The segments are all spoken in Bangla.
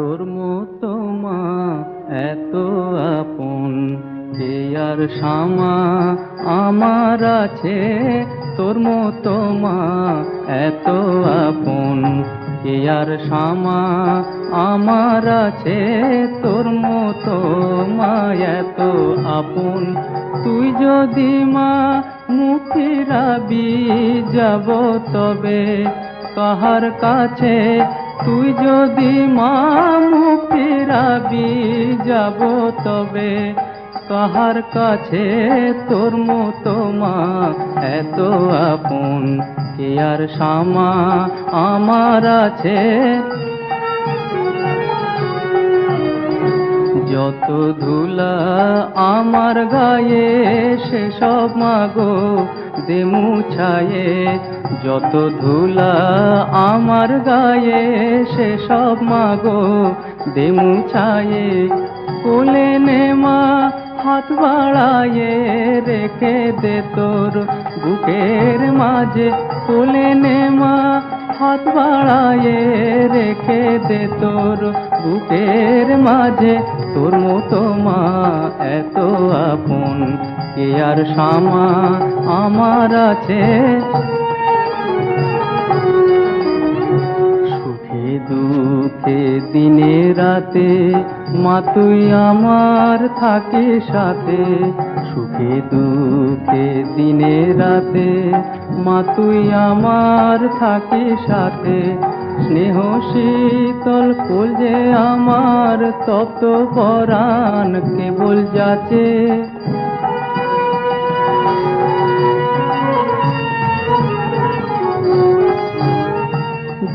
তোর মতো মা, এত আপন। কে আর শামা আমার আছে, তোর মতো মা, এত আপন। কে আর শামা আমার আছে, তোর মতো মা, এত আপন। তুই যদি মা, মুখে রাবি যাব তবে, কাহার কাছে তুই যদি মা মুখ ফিরাবি যাব তবে কাহার কাছে তোর মতো মা এত আপন, কে আর শামা আমার আছে? যত ধুলা আমার গায়ে, সেসব মাগো দে মুছায়ে যত ধুলা আমার গায়ে সেসব মাগো দে মুছায়ে কোলে নে মা হাত বাড়ায়ে রেখে দে তোর বুকের মাঝে। কোলে নে মা হাত বাড়ায়ে রেখে দে তোর বুকের মাঝে। তোর মতো মা এত আপন, কে আর শামা আমার আছে? সুখে দুঃখে দিনে রাতে মা তুই আমার থাকে সাথে। সুখে দুঃখে দিনে রাতে মা তুই আমার থাকে সাথে। স্নেহ শীতল ফুল যে আমার তপ্ত পরাণ কেবল যাচে।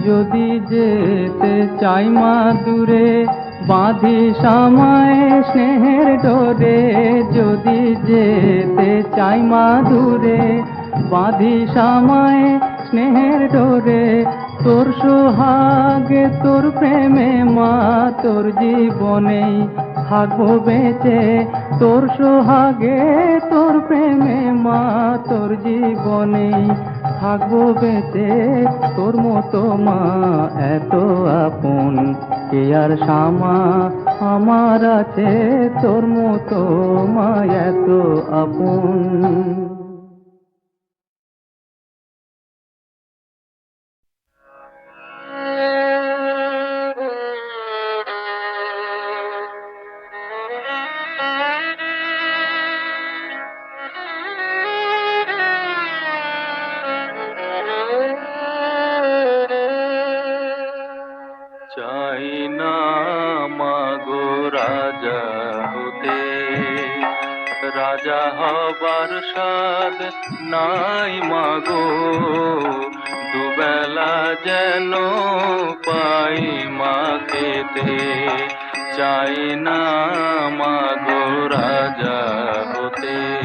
যদি যেতে চাই মা দূরে বাঁধি সামায় স্নেহের ডোরে, যদি যেতে চাই মা দূরে বাঁধি সামায় স্নেহের ডোরে, তোর সোহাগে, তোর প্রেমে মা, তোর জীবনেই থাকব বেঁচে, তোর সোহাগে, তোর প্রেমে মা, তোর জীবনেই থাকব বেঁচে, তোর মতো মা এত আপন। কে আর শামা? আমার আছে তোর মতো মা তো আপন। চাই না মাগো রাজা হতে। রাজা হবার স্বাদ নাই মাগো, দুবেলা যেন পাই মা খেতে চাই না মাগো রাজা হতে।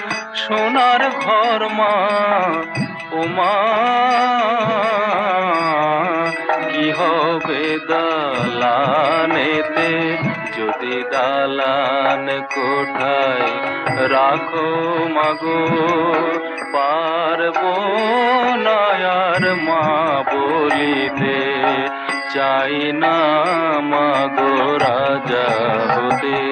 সোনার ঘর মা, ও মা। কি হবে দালানেতে? যদি দালান কোঠায় রাখো মাগো, পারব না আর মা বলিতে। চাই না মাগো রাজা হতে।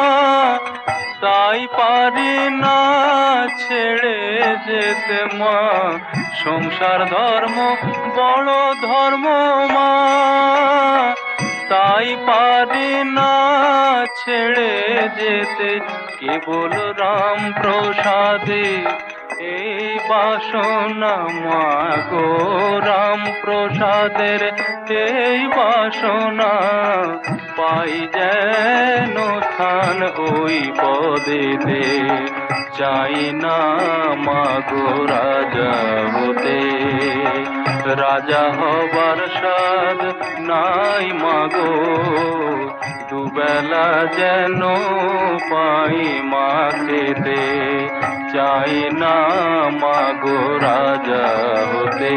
তাই পারি না ছেড়ে যেতে মা। সংসার ধর্ম, বড় ধর্ম মা। তাই পারি না ছেড়ে যেতে, কেবল রাম প্রসাদে এই বাসনা মা গো রাম প্রসাদের এই বাসনা পাই যেন স্থান ওই পদেতে। চাই না মা গো রাজা হতে। রাজা হবার সাদ নাই মাগো, দুবেলা যেন পাই মা খেতে চাই না মাগো রাজা হতে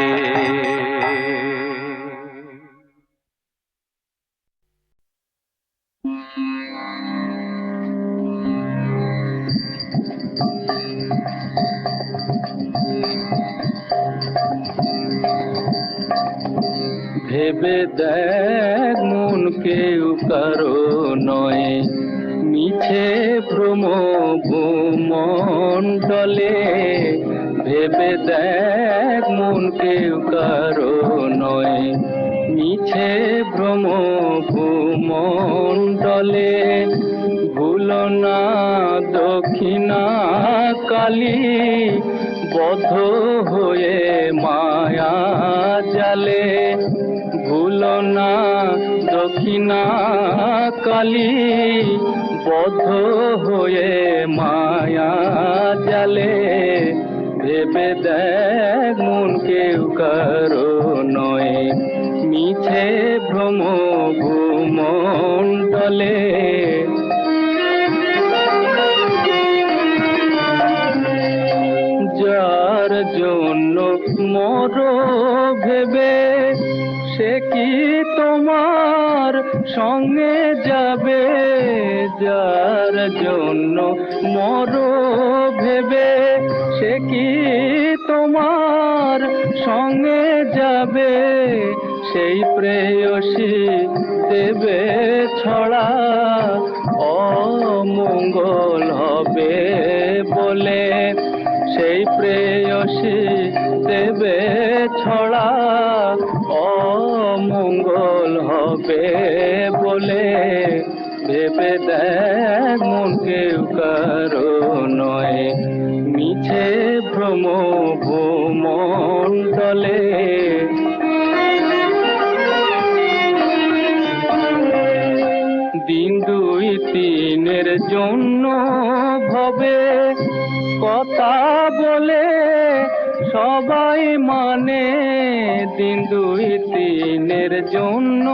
ভেবে দেখ মন কেউ কারও নয় মিছে ভ্রম ভূমণ্ডলে ভেবে দেখ মন কেউ কারও নয়। মিছে ভ্রম ভূমণ্ডলে ভুল না দক্ষিণা কালী বদ্ধ হয়ে মায়া জালে। ভুল না দক্ষিণা কালী বদ্ধ হয়ে মায়া জালে। ভেবে দেখ মন কেউ কারও নয়। মিছে ভ্রম ভূমণ্ডলে যার জন্য মর ভেবে, সে কি তোমার সঙ্গে যাবে যার জন্য মর ভেবে, সে কি তোমার সঙ্গে যাবে? সেই প্রেয়সী দেবে ছড়া কারও নয়। মিছে ভ্রম ভ্রমণ ভূমণ্ডলে দিন দুই তিনের জন্য ভবে। কথা বলে সবাই মানে। দিন দুই তিনের জন্য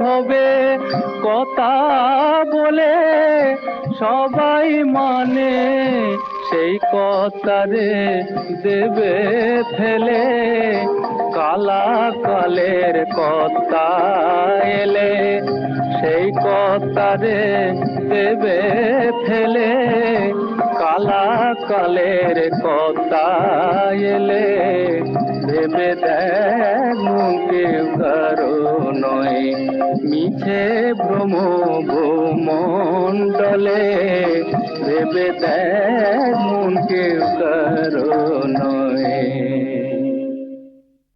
ভবে। কথা বলে সবাই মানে সেই কথারে দেবে ফেলে। কালা কালের কথা এলে সেই কথারে দেবে ফেলে। কালা কালের কথা এলে ভেবে দেখ মুখে নয়। মিছে ভ্রম ভূমণ্ডলে ভেবে দেখ মন কেউ কারও নয়।